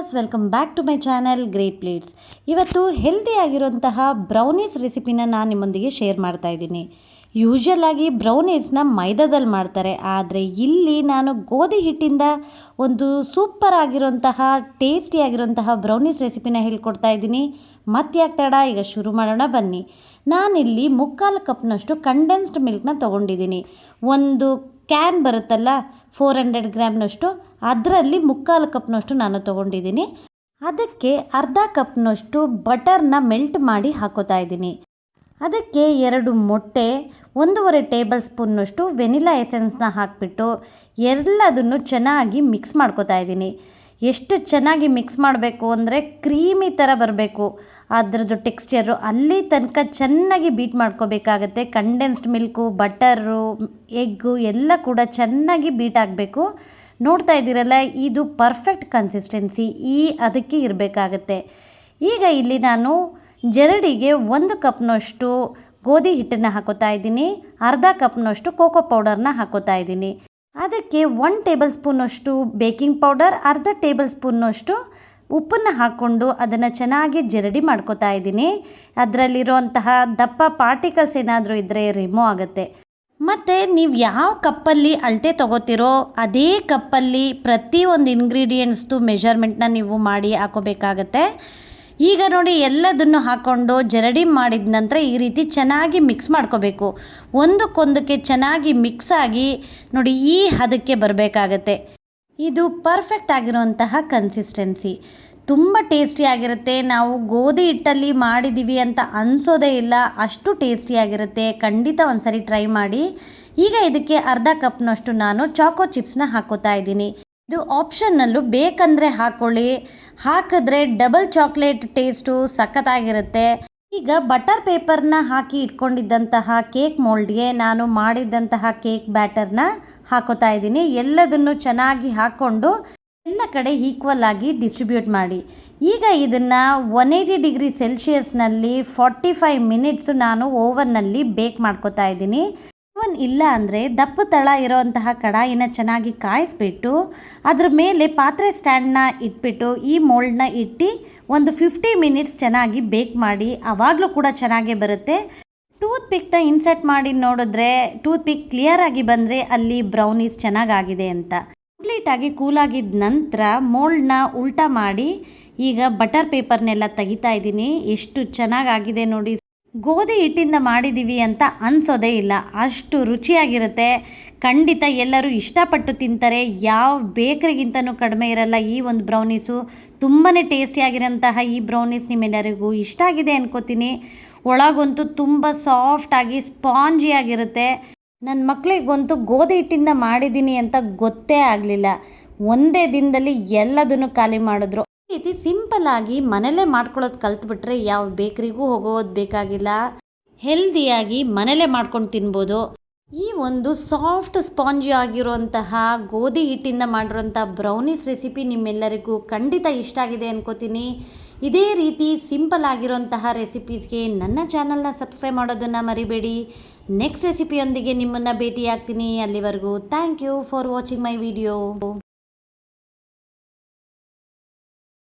Viewers welcome back to my channel great plates ಇವತ್ತು healthy ಆಗಿರುವಂತಹ brownies ರೆಸಿಪಿನ ನಾನು ನಿಮ್ಮೊಂದಿಗೆ ಶೇರ್ ಮಾಡ್ತಾ ಇದ್ದೀನಿ. ಯೂಶಲ್ ಆಗಿ ಬ್ರೌನೀಸ್ನ ಮೈದಾದಲ್ಲಿ ಮಾಡ್ತಾರೆ. ಆದರೆ ಇಲ್ಲಿ ನಾನು ಗೋಧಿ ಹಿಟ್ಟಿಂದ ಒಂದು ಸೂಪರ್ ಆಗಿರುವಂತಹ ಟೇಸ್ಟಿ ಆಗಿರುವಂತಹ ಬ್ರೌನೀಸ್ ರೆಸಿಪಿನ ಹೇಳ್ಕೊಡ್ತಾ ಇದ್ದೀನಿ. ಮತ್ತೆ ಯಾಕೆ ತಡ, ಈಗ ಶುರು ಮಾಡೋಣ, ಬನ್ನಿ. ನಾನಿಲ್ಲಿ ಮುಕ್ಕಾಲು ಕಪ್ನಷ್ಟು ಕಂಡೆನ್ಸ್ಡ್ ಮಿಲ್ಕ್ನ ತೊಗೊಂಡಿದ್ದೀನಿ. ಒಂದು ಕ್ಯಾನ್ ಬರುತ್ತಲ್ಲ ಫೋರ್ ಹಂಡ್ರೆಡ್ ಗ್ರಾಮ್ನಷ್ಟು, ಅದರಲ್ಲಿ ಮುಕ್ಕಾಲು ಕಪ್ನಷ್ಟು ನಾನು ತೊಗೊಂಡಿದ್ದೀನಿ. ಅದಕ್ಕೆ ಅರ್ಧ ಕಪ್ನಷ್ಟು ಬಟರ್ನ ಮೆಲ್ಟ್ ಮಾಡಿ ಹಾಕೋತಾ ಇದ್ದೀನಿ. ಅದಕ್ಕೆ ಎರಡು ಮೊಟ್ಟೆ, ಒಂದೂವರೆ ಟೇಬಲ್ ಸ್ಪೂನ್ನಷ್ಟು ವೆನಿಲಾ ಎಸೆನ್ಸ್ನ ಹಾಕಿಬಿಟ್ಟು, ಎಲ್ಲದನ್ನು ಚೆನ್ನಾಗಿ ಮಿಕ್ಸ್ ಮಾಡ್ಕೋತಾ ಇದ್ದೀನಿ. ಎಷ್ಟು ಚೆನ್ನಾಗಿ ಮಿಕ್ಸ್ ಮಾಡಬೇಕು ಅಂದರೆ ಕ್ರೀಮಿ ಥರ ಬರಬೇಕು. ಅದರದ್ದು ಟೆಕ್ಸ್ಚರು ಅಲ್ಲಿ ತನಕ ಚೆನ್ನಾಗಿ ಬೀಟ್ ಮಾಡ್ಕೋಬೇಕಾಗತ್ತೆ. ಕಂಡೆನ್ಸ್ಡ್ ಮಿಲ್ಕು ಬಟರು ಎಗ್ಗು ಎಲ್ಲ ಕೂಡ ಚೆನ್ನಾಗಿ ಬೀಟ್ ಆಗಬೇಕು. ನೋಡ್ತಾ ಇದ್ದೀರಲ್ಲ, ಇದು ಪರ್ಫೆಕ್ಟ್ ಕನ್ಸಿಸ್ಟೆನ್ಸಿ ಈ ಅದಕ್ಕೆ ಇರಬೇಕಾಗತ್ತೆ. ಈಗ ಇಲ್ಲಿ ನಾನು ಜರಡಿಗೆ ಒಂದು ಕಪ್ನಷ್ಟು ಗೋಧಿ ಹಿಟ್ಟನ್ನು ಹಾಕೋತಾ ಇದ್ದೀನಿ. ಅರ್ಧ ಕಪ್ನಷ್ಟು ಕೋಕೋ ಪೌಡರ್ನ ಹಾಕೋತಾ ಇದ್ದೀನಿ. ಅದಕ್ಕೆ ಒನ್ ಟೇಬಲ್ ಸ್ಪೂನಷ್ಟು ಬೇಕಿಂಗ್ ಪೌಡರ್ ಅರ್ಧ ಟೇಬಲ್ ಸ್ಪೂನಷ್ಟು ಉಪ್ಪನ್ನು ಹಾಕ್ಕೊಂಡು ಅದನ್ನು ಚೆನ್ನಾಗಿ ಜರಡಿ ಮಾಡ್ಕೋತಾ ಇದ್ದೀನಿ. ಅದರಲ್ಲಿರುವಂತಹ ದಪ್ಪ ಪಾರ್ಟಿಕಲ್ಸ್ ಏನಾದರೂ ಇದ್ದರೆ ರಿಮೂವ್ ಆಗುತ್ತೆ. ಮತ್ತು ನೀವು ಯಾವ ಕಪ್ಪಲ್ಲಿ ಅಳತೆ ತೊಗೋತಿರೋ ಅದೇ ಕಪ್ಪಲ್ಲಿ ಪ್ರತಿಯೊಂದು ಇಂಗ್ರೀಡಿಯೆಂಟ್ಸ್ದು ಮೆಷರ್ಮೆಂಟ್ನ ನೀವು ಮಾಡಿ ಹಾಕೋಬೇಕಾಗತ್ತೆ. ಈಗ ನೋಡಿ ಎಲ್ಲದನ್ನು ಹಾಕ್ಕೊಂಡು ಜರಡಿ ಮಾಡಿದ ನಂತರ ಈ ರೀತಿ ಚೆನ್ನಾಗಿ ಮಿಕ್ಸ್ ಮಾಡ್ಕೋಬೇಕು. ಒಂದಕ್ಕೊಂದಕ್ಕೆ ಚೆನ್ನಾಗಿ ಮಿಕ್ಸ್ ಆಗಿ ನೋಡಿ ಈ ಹದಕ್ಕೆ ಬರಬೇಕಾಗತ್ತೆ. ಇದು ಪರ್ಫೆಕ್ಟ್ ಆಗಿರುವಂತಹ ಕನ್ಸಿಸ್ಟೆನ್ಸಿ ತುಂಬ ಟೇಸ್ಟಿಯಾಗಿರುತ್ತೆ ನಾವು ಗೋಧಿ ಹಿಟ್ಟಲ್ಲಿ ಮಾಡಿದ್ದೀವಿ ಅಂತ ಅನಿಸೋದೇ ಇಲ್ಲ. ಅಷ್ಟು ಟೇಸ್ಟಿಯಾಗಿರುತ್ತೆ ಖಂಡಿತ ಒಂದು ಸರಿ ಟ್ರೈ ಮಾಡಿ. ಈಗ ಇದಕ್ಕೆ ಅರ್ಧ ಕಪ್ನಷ್ಟು ನಾನು ಚಾಕೋ ಚಿಪ್ಸ್ನ ಹಾಕೋತಾ ಇದ್ದೀನಿ. ಇದು ಆಪ್ಷನ್ನಲ್ಲೂ ಬೇಕಂದರೆ ಹಾಕ್ಕೊಳ್ಳಿ ಹಾಕಿದ್ರೆ ಡಬಲ್ ಚಾಕ್ಲೇಟ್ ಟೇಸ್ಟು ಸಖತ್ತಾಗಿರುತ್ತೆ. ಈಗ ಬಟರ್ ಪೇಪರ್ನ ಹಾಕಿ ಇಟ್ಕೊಂಡಿದ್ದಂತಹ ಕೇಕ್ ಮೋಲ್ಡ್ಗೆ ನಾನು ಮಾಡಿದ್ದಂತಹ ಕೇಕ್ ಬ್ಯಾಟರ್ನ ಹಾಕೋತಾ ಇದ್ದೀನಿ. ಎಲ್ಲದನ್ನು ಚೆನ್ನಾಗಿ ಹಾಕ್ಕೊಂಡು ಎಲ್ಲ ಕಡೆ ಈಕ್ವಲ್ ಆಗಿ ಡಿಸ್ಟ್ರಿಬ್ಯೂಟ್ ಮಾಡಿ. ಈಗ ಇದನ್ನು ಒನ್ ಏಯ್ಟಿ ಡಿಗ್ರಿ ಸೆಲ್ಸಿಯಸ್ನಲ್ಲಿ ಫಾರ್ಟಿ ಫೈವ್ ಮಿನಿಟ್ಸು ನಾನು ಓವನ್ನಲ್ಲಿ ಬೇಕ್ ಮಾಡ್ಕೋತಾ ಇದ್ದೀನಿ. ಓವನ್ ಇಲ್ಲ ಅಂದರೆ ದಪ್ಪ ತಳ ಇರೋವಂತಹ ಕಡಾಯಿನ ಚೆನ್ನಾಗಿ ಕಾಯಿಸ್ಬಿಟ್ಟು ಅದ್ರ ಮೇಲೆ ಪಾತ್ರೆ ಸ್ಟ್ಯಾಂಡ್ನ ಇಟ್ಬಿಟ್ಟು ಈ ಮೋಲ್ಡ್ನ ಇಟ್ಟು ಒಂದು ಫಿಫ್ಟಿ ಮಿನಿಟ್ಸ್ ಚೆನ್ನಾಗಿ ಬೇಕ್ ಮಾಡಿ, ಅವಾಗಲೂ ಕೂಡ ಚೆನ್ನಾಗೇ ಬರುತ್ತೆ. ಟೂತ್ ಪಿಕ್ನ ಇನ್ಸರ್ಟ್ ಮಾಡಿ ನೋಡಿದ್ರೆ ಟೂತ್ ಪಿಕ್ ಕ್ಲಿಯರ್ ಆಗಿ ಬಂದರೆ ಅಲ್ಲಿ ಬ್ರೌನೀಸ್ ಚೆನ್ನಾಗಾಗಿದೆ ಅಂತ. ಕಂಪ್ಲೀಟಾಗಿ ಕೂಲಾಗಿದ್ದ ನಂತರ ಮೋಲ್ಡ್ನ ಉಲ್ಟಾ ಮಾಡಿ ಈಗ ಬಟರ್ ಪೇಪರ್ನೆಲ್ಲ ತೆಗಿತಾ ಇದ್ದೀನಿ. ಎಷ್ಟು ಚೆನ್ನಾಗಾಗಿದೆ ನೋಡಿ ಗೋಧಿ ಹಿಟ್ಟಿಂದ ಮಾಡಿದ್ದೀವಿ ಅಂತ ಅನಿಸೋದೇ ಇಲ್ಲ. ಅಷ್ಟು ರುಚಿಯಾಗಿರುತ್ತೆ. ಖಂಡಿತ ಎಲ್ಲರೂ ಇಷ್ಟಪಟ್ಟು ತಿಂತಾರೆ. ಯಾವ ಬೇಕ್ರಿಗಿಂತನೂ ಕಡಿಮೆ ಇರಲ್ಲ ಈ ಒಂದು ಬ್ರೌನೀಸು. ತುಂಬಾ ಟೇಸ್ಟಿಯಾಗಿರೋಂತಹ ಈ ಬ್ರೌನೀಸ್ ನಿಮ್ಮೆಲ್ಲರಿಗೂ ಇಷ್ಟ ಆಗಿದೆ ಅನ್ಕೋತೀನಿ. ಒಳಗಂತೂ ತುಂಬ ಸಾಫ್ಟಾಗಿ ಸ್ಪಾಂಜಿಯಾಗಿರುತ್ತೆ. ನನ್ನ ಮಕ್ಕಳಿಗಂತೂ ಗೋಧಿ ಹಿಟ್ಟಿಂದ ಮಾಡಿದ್ದೀನಿ ಅಂತ ಗೊತ್ತೇ ಆಗಲಿಲ್ಲ. ಒಂದೇ ದಿನದಲ್ಲಿ ಎಲ್ಲದನ್ನು ಖಾಲಿ ಮಾಡಿದ್ರು. ಈ ರೀತಿ ಸಿಂಪಲ್ ಆಗಿ ಮನೇಲೇ ಮಾಡ್ಕೊಳ್ಳೋದು ಕಲ್ತ್ಬಿಟ್ರೆ ಯಾವ ಬೇಕ್ರಿಗೂ ಹೋಗೋದು ಬೇಕಾಗಿಲ್ಲ. ಹೆಲ್ದಿಯಾಗಿ ಮನೇಲೇ ಮಾಡ್ಕೊಂಡು ತಿನ್ಬೋದು. ಈ ಒಂದು ಸಾಫ್ಟ್ ಸ್ಪಾಂಜಿ ಆಗಿರುವಂತಹ ಗೋಧಿ ಹಿಟ್ಟಿಂದ ಮಾಡಿರೋಂಥ ಬ್ರೌನೀಸ್ ರೆಸಿಪಿ ನಿಮ್ಮೆಲ್ಲರಿಗೂ ಖಂಡಿತ ಇಷ್ಟ ಆಗಿದೆ ಅನ್ಕೋತೀನಿ. ಇದೇ ರೀತಿ ಸಿಂಪಲ್ ಆಗಿರೋಂತಹ ರೆಸಿಪೀಸ್ಗೆ ನನ್ನ ಚಾನಲ್ನ ಸಬ್ಸ್ಕ್ರೈಬ್ ಮಾಡೋದನ್ನು ಮರಿಬೇಡಿ. ನೆಕ್ಸ್ಟ್ ರೆಸಿಪಿಯೊಂದಿಗೆ ನಿಮ್ಮನ್ನು ಭೇಟಿ ಆಗ್ತೀನಿ ಅಲ್ಲಿವರೆಗೂ thank you for watching my video.